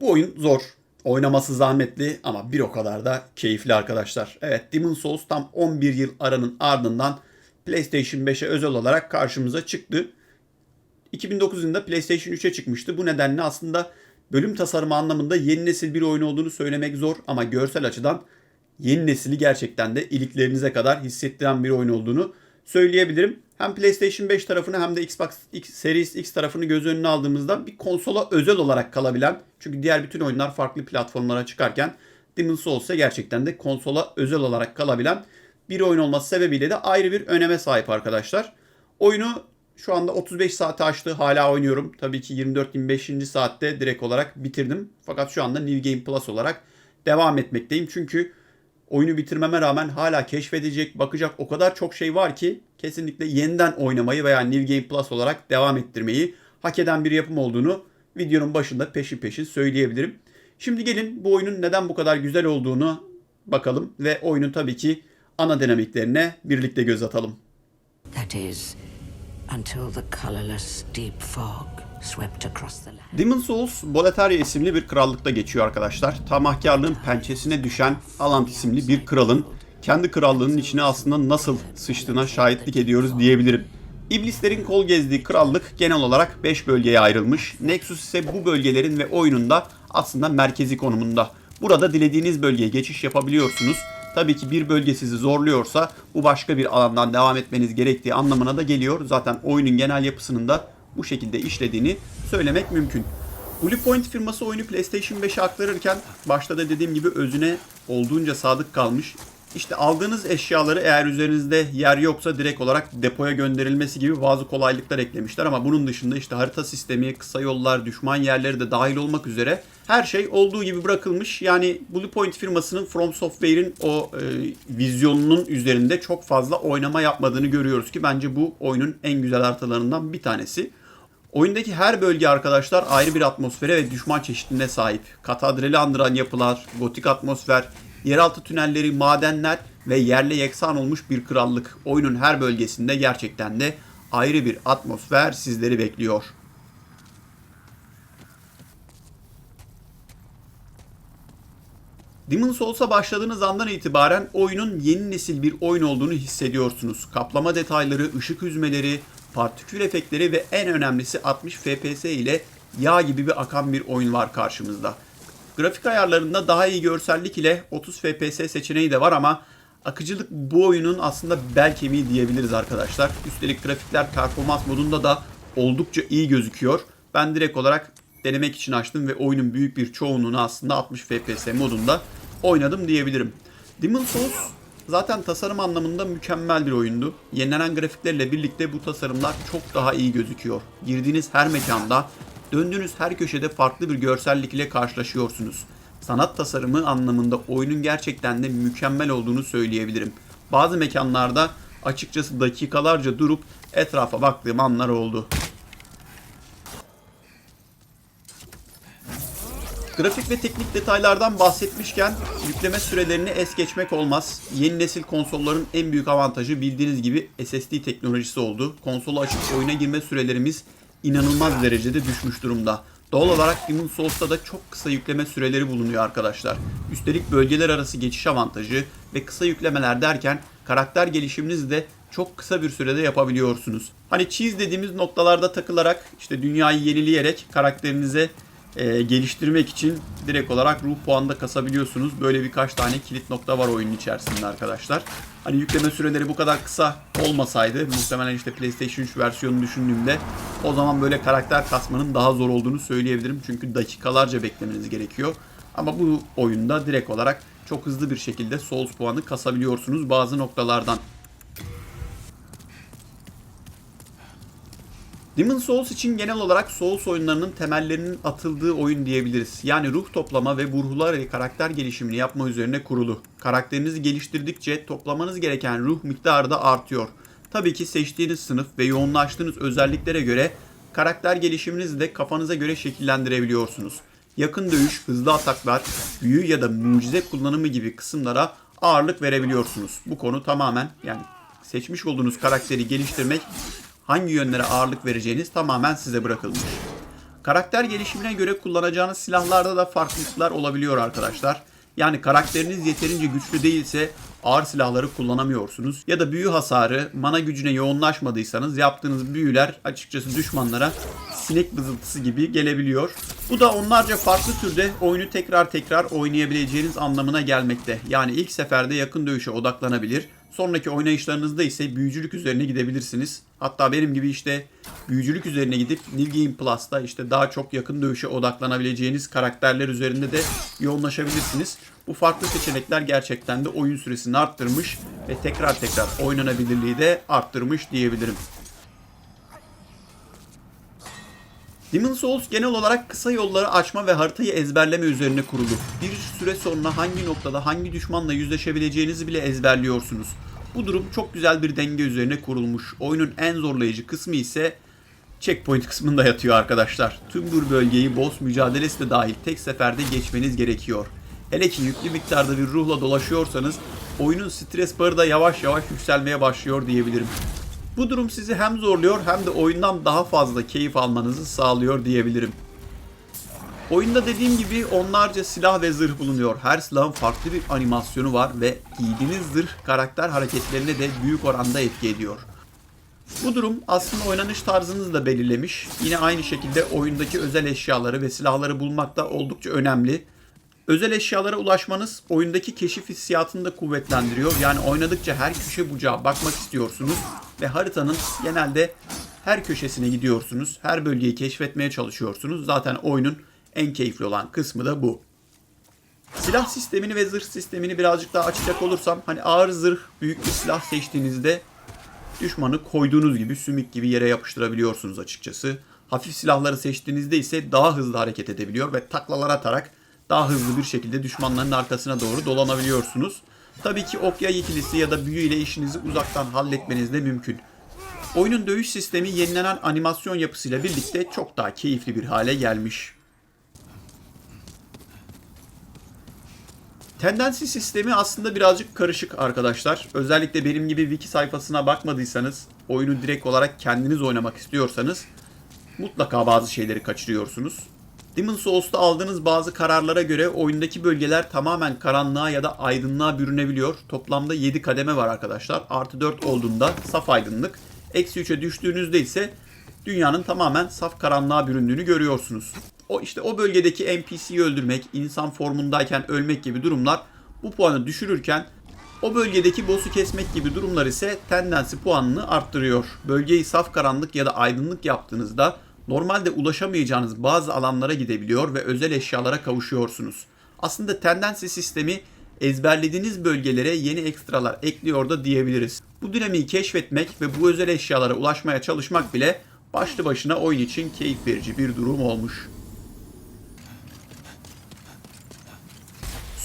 Bu oyun zor. Oynaması zahmetli ama bir o kadar da keyifli arkadaşlar. Evet Demon Souls tam 11 yıl aranın ardından PlayStation 5'e özel olarak karşımıza çıktı. 2009 yılında PlayStation 3'e çıkmıştı. Bu nedenle aslında bölüm tasarımı anlamında yeni nesil bir oyun olduğunu söylemek zor ama görsel açıdan yeni nesili gerçekten de iliklerinize kadar hissettiren bir oyun olduğunu söyleyebilirim. Hem PlayStation 5 tarafını hem de Xbox X, Series X tarafını göz önüne aldığımızda bir konsola özel olarak kalabilen çünkü diğer bütün oyunlar farklı platformlara çıkarken Demon's Souls ise gerçekten de konsola özel olarak kalabilen bir oyun olması sebebiyle de ayrı bir öneme sahip arkadaşlar. Oyunu şu anda 35 saate aştı. Hala oynuyorum. Tabii ki 24-25. saatte direkt olarak bitirdim. Fakat şu anda New Game Plus olarak devam etmekteyim. Çünkü oyunu bitirmeme rağmen hala keşfedecek, bakacak o kadar çok şey var ki kesinlikle yeniden oynamayı veya New Game Plus olarak devam ettirmeyi hak eden bir yapım olduğunu videonun başında peşin peşin söyleyebilirim. Şimdi gelin bu oyunun neden bu kadar güzel olduğunu bakalım ve oyunun tabii ki ana dinamiklerine birlikte göz atalım. That is, until the colorless deep fog Demon Souls, Boletaria isimli bir krallıkta geçiyor arkadaşlar. Tamahkarlığın pençesine düşen Alant isimli bir kralın kendi krallığının içine aslında nasıl sıçtığına şahitlik ediyoruz diyebilirim. İblislerin kol gezdiği krallık genel olarak 5 bölgeye ayrılmış. Nexus ise bu bölgelerin ve oyununda aslında merkezi konumunda. Burada dilediğiniz bölgeye geçiş yapabiliyorsunuz. Tabii ki bir bölge sizi zorluyorsa bu başka bir alandan devam etmeniz gerektiği anlamına da geliyor. Zaten oyunun genel yapısının da bu şekilde işlediğini söylemek mümkün. Blue Point firması oyunu PlayStation 5'e aktarırken başta da dediğim gibi özüne olduğunca sadık kalmış. İşte aldığınız eşyaları eğer üzerinizde yer yoksa direkt olarak depoya gönderilmesi gibi bazı kolaylıklar eklemişler ama bunun dışında işte harita sistemi, kısa yollar, düşman yerleri de dahil olmak üzere her şey olduğu gibi bırakılmış. Yani Blue Point firmasının From Software'in o e, vizyonunun üzerinde çok fazla oynama yapmadığını görüyoruz ki bence bu oyunun en güzel artılarından bir tanesi. Oyundaki her bölge arkadaşlar ayrı bir atmosfere ve düşman çeşitliliğine sahip. Katedrali andıran yapılar, gotik atmosfer, yeraltı tünelleri, madenler ve yerle yeksan olmuş bir krallık. Oyunun her bölgesinde gerçekten de ayrı bir atmosfer sizleri bekliyor. Demon Souls'a başladığınız andan itibaren oyunun yeni nesil bir oyun olduğunu hissediyorsunuz. Kaplama detayları, ışık hüzmeleri, partikül efektleri ve en önemlisi 60 FPS ile yağ gibi bir akan bir oyun var karşımızda. Grafik ayarlarında daha iyi görsellik ile 30 FPS seçeneği de var ama akıcılık bu oyunun aslında bel kemiği diyebiliriz arkadaşlar. Üstelik grafikler performans modunda da oldukça iyi gözüküyor. Ben direkt olarak denemek için açtım ve oyunun büyük bir çoğunluğunu aslında 60 FPS modunda oynadım diyebilirim. Demon Souls zaten tasarım anlamında mükemmel bir oyundu. Yenilenen grafiklerle birlikte bu tasarımlar çok daha iyi gözüküyor. Girdiğiniz her mekanda, döndüğünüz her köşede farklı bir görsellik ile karşılaşıyorsunuz. Sanat tasarımı anlamında oyunun gerçekten de mükemmel olduğunu söyleyebilirim. Bazı mekanlarda açıkçası dakikalarca durup etrafa baktığım anlar oldu. Grafik ve teknik detaylardan bahsetmişken yükleme sürelerini es geçmek olmaz. Yeni nesil konsolların en büyük avantajı bildiğiniz gibi SSD teknolojisi oldu. Konsolu açıp oyuna girme sürelerimiz inanılmaz derecede düşmüş durumda. Doğal olarak Demon Souls'ta da çok kısa yükleme süreleri bulunuyor arkadaşlar. Üstelik bölgeler arası geçiş avantajı ve kısa yüklemeler derken karakter gelişiminizi de çok kısa bir sürede yapabiliyorsunuz. Hani cheese dediğimiz noktalarda takılarak işte dünyayı yenileyerek karakterinize e, geliştirmek için direkt olarak ruh puanı da kasabiliyorsunuz. Böyle birkaç tane kilit nokta var oyunun içerisinde arkadaşlar. Hani yükleme süreleri bu kadar kısa olmasaydı muhtemelen işte PlayStation 3 versiyonunu düşündüğümde o zaman böyle karakter kasmanın daha zor olduğunu söyleyebilirim. Çünkü dakikalarca beklemeniz gerekiyor. Ama bu oyunda direkt olarak çok hızlı bir şekilde Souls puanı kasabiliyorsunuz bazı noktalardan. Demon Souls için genel olarak Souls oyunlarının temellerinin atıldığı oyun diyebiliriz. Yani ruh toplama ve bu ruhlar ile karakter gelişimini yapma üzerine kurulu. Karakterinizi geliştirdikçe toplamanız gereken ruh miktarı da artıyor. Tabii ki seçtiğiniz sınıf ve yoğunlaştığınız özelliklere göre karakter gelişiminizi de kafanıza göre şekillendirebiliyorsunuz. Yakın dövüş, hızlı ataklar, büyü ya da mucize kullanımı gibi kısımlara ağırlık verebiliyorsunuz. Bu konu tamamen yani seçmiş olduğunuz karakteri geliştirmek hangi yönlere ağırlık vereceğiniz tamamen size bırakılmış. Karakter gelişimine göre kullanacağınız silahlarda da farklılıklar olabiliyor arkadaşlar. Yani karakteriniz yeterince güçlü değilse ağır silahları kullanamıyorsunuz. Ya da büyü hasarı, mana gücüne yoğunlaşmadıysanız yaptığınız büyüler açıkçası düşmanlara sinek vızıltısı gibi gelebiliyor. Bu da onlarca farklı türde oyunu tekrar tekrar oynayabileceğiniz anlamına gelmekte. Yani ilk seferde yakın dövüşe odaklanabilir. Sonraki oynayışlarınızda ise büyücülük üzerine gidebilirsiniz. Hatta benim gibi işte büyücülük üzerine gidip New Game Plus'ta işte daha çok yakın dövüşe odaklanabileceğiniz karakterler üzerinde de yoğunlaşabilirsiniz. Bu farklı seçenekler gerçekten de oyun süresini arttırmış ve tekrar tekrar oynanabilirliği de arttırmış diyebilirim. Demon Souls genel olarak kısa yolları açma ve haritayı ezberleme üzerine kurulu. Bir süre sonra hangi noktada hangi düşmanla yüzleşebileceğinizi bile ezberliyorsunuz. Bu durum çok güzel bir denge üzerine kurulmuş. Oyunun en zorlayıcı kısmı ise checkpoint kısmında yatıyor arkadaşlar. Tüm bir bölgeyi boss mücadelesi de dahil tek seferde geçmeniz gerekiyor. Hele ki yüklü miktarda bir ruhla dolaşıyorsanız oyunun stres barı da yavaş yavaş yükselmeye başlıyor diyebilirim. Bu durum sizi hem zorluyor hem de oyundan daha fazla keyif almanızı sağlıyor diyebilirim. Oyunda dediğim gibi onlarca silah ve zırh bulunuyor. Her silahın farklı bir animasyonu var ve giydiğiniz zırh karakter hareketlerine de büyük oranda etki ediyor. Bu durum aslında oynanış tarzınızı da belirlemiş. Yine aynı şekilde oyundaki özel eşyaları ve silahları bulmak da oldukça önemli. Özel eşyalara ulaşmanız oyundaki keşif hissiyatını da kuvvetlendiriyor. Yani oynadıkça her köşe bucağa bakmak istiyorsunuz ve haritanın genelde her köşesine gidiyorsunuz. Her bölgeyi keşfetmeye çalışıyorsunuz. Zaten oyunun en keyifli olan kısmı da bu. Silah sistemini ve zırh sistemini birazcık daha açacak olursam hani ağır zırh büyük bir silah seçtiğinizde düşmanı koyduğunuz gibi sümük gibi yere yapıştırabiliyorsunuz açıkçası. Hafif silahları seçtiğinizde ise daha hızlı hareket edebiliyor ve taklalar atarak daha hızlı bir şekilde düşmanların arkasına doğru dolanabiliyorsunuz. Tabii ki okya ikilisi ya da büyü ile işinizi uzaktan halletmeniz de mümkün. Oyunun dövüş sistemi yenilenen animasyon yapısıyla birlikte çok daha keyifli bir hale gelmiş. Tendensi sistemi aslında birazcık karışık arkadaşlar. Özellikle benim gibi wiki sayfasına bakmadıysanız, oyunu direkt olarak kendiniz oynamak istiyorsanız mutlaka bazı şeyleri kaçırıyorsunuz. Demon Souls'ta aldığınız bazı kararlara göre oyundaki bölgeler tamamen karanlığa ya da aydınlığa bürünebiliyor. Toplamda 7 kademe var arkadaşlar. Artı 4 olduğunda saf aydınlık. Eksi 3'e düştüğünüzde ise dünyanın tamamen saf karanlığa büründüğünü görüyorsunuz. O işte o bölgedeki NPC'yi öldürmek, insan formundayken ölmek gibi durumlar bu puanı düşürürken o bölgedeki boss'u kesmek gibi durumlar ise tendensi puanını arttırıyor. Bölgeyi saf karanlık ya da aydınlık yaptığınızda normalde ulaşamayacağınız bazı alanlara gidebiliyor ve özel eşyalara kavuşuyorsunuz. Aslında tendensi sistemi ezberlediğiniz bölgelere yeni ekstralar ekliyor da diyebiliriz. Bu dinamiği keşfetmek ve bu özel eşyalara ulaşmaya çalışmak bile başlı başına oyun için keyif verici bir durum olmuş.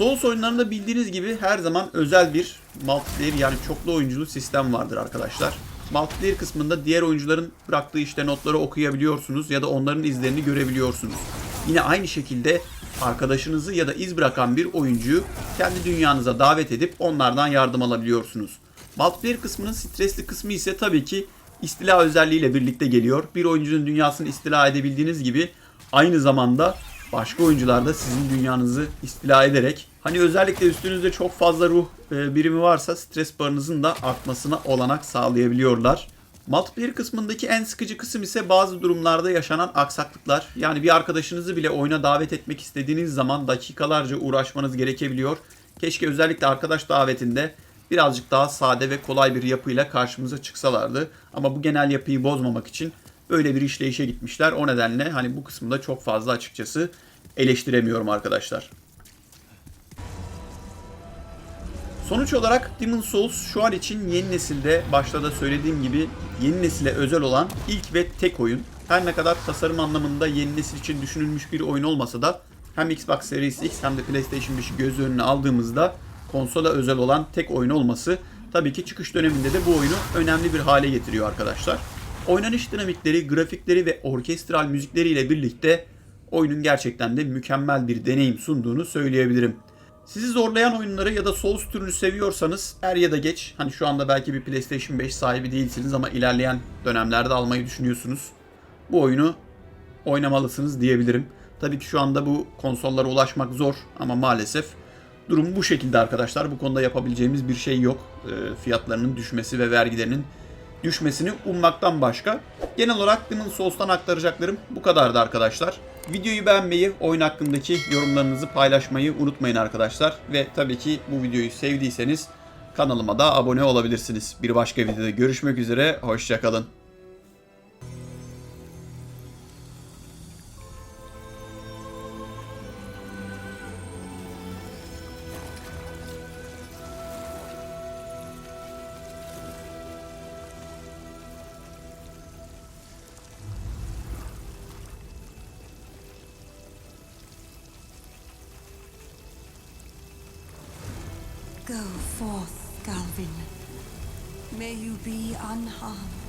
Souls oyunlarında bildiğiniz gibi her zaman özel bir multiplayer yani çoklu oyunculu sistem vardır arkadaşlar. Multiplayer kısmında diğer oyuncuların bıraktığı işte notları okuyabiliyorsunuz ya da onların izlerini görebiliyorsunuz. Yine aynı şekilde arkadaşınızı ya da iz bırakan bir oyuncuyu kendi dünyanıza davet edip onlardan yardım alabiliyorsunuz. Multiplayer kısmının stresli kısmı ise tabii ki istila özelliğiyle birlikte geliyor. Bir oyuncunun dünyasını istila edebildiğiniz gibi aynı zamanda başka oyuncular da sizin dünyanızı istila ederek hani özellikle üstünüzde çok fazla ruh e, birimi varsa stres barınızın da artmasına olanak sağlayabiliyorlar. Multiplayer kısmındaki en sıkıcı kısım ise bazı durumlarda yaşanan aksaklıklar. Yani bir arkadaşınızı bile oyuna davet etmek istediğiniz zaman dakikalarca uğraşmanız gerekebiliyor. Keşke özellikle arkadaş davetinde birazcık daha sade ve kolay bir yapıyla karşımıza çıksalardı. Ama bu genel yapıyı bozmamak için öyle bir işleyişe gitmişler. O nedenle hani bu kısmında çok fazla açıkçası eleştiremiyorum arkadaşlar. Sonuç olarak Demon Souls şu an için yeni nesilde başta da söylediğim gibi yeni nesile özel olan ilk ve tek oyun. Her ne kadar tasarım anlamında yeni nesil için düşünülmüş bir oyun olmasa da hem Xbox Series X hem de PlayStation 5'i göz önüne aldığımızda konsola özel olan tek oyun olması tabii ki çıkış döneminde de bu oyunu önemli bir hale getiriyor arkadaşlar. Oynanış dinamikleri, grafikleri ve orkestral müzikleriyle birlikte oyunun gerçekten de mükemmel bir deneyim sunduğunu söyleyebilirim. Sizi zorlayan oyunları ya da Souls türünü seviyorsanız er ya da geç hani şu anda belki bir PlayStation 5 sahibi değilsiniz ama ilerleyen dönemlerde almayı düşünüyorsunuz. Bu oyunu oynamalısınız diyebilirim. Tabii ki şu anda bu konsollara ulaşmak zor ama maalesef durum bu şekilde arkadaşlar. Bu konuda yapabileceğimiz bir şey yok. E, fiyatlarının düşmesi ve vergilerinin düşmesini ummaktan başka. Genel olarak Demon's Souls'tan aktaracaklarım bu kadardı arkadaşlar. Videoyu beğenmeyi, oyun hakkındaki yorumlarınızı paylaşmayı unutmayın arkadaşlar. Ve tabii ki bu videoyu sevdiyseniz kanalıma da abone olabilirsiniz. Bir başka videoda görüşmek üzere, hoşçakalın. Go forth, Galvin. May you be unharmed.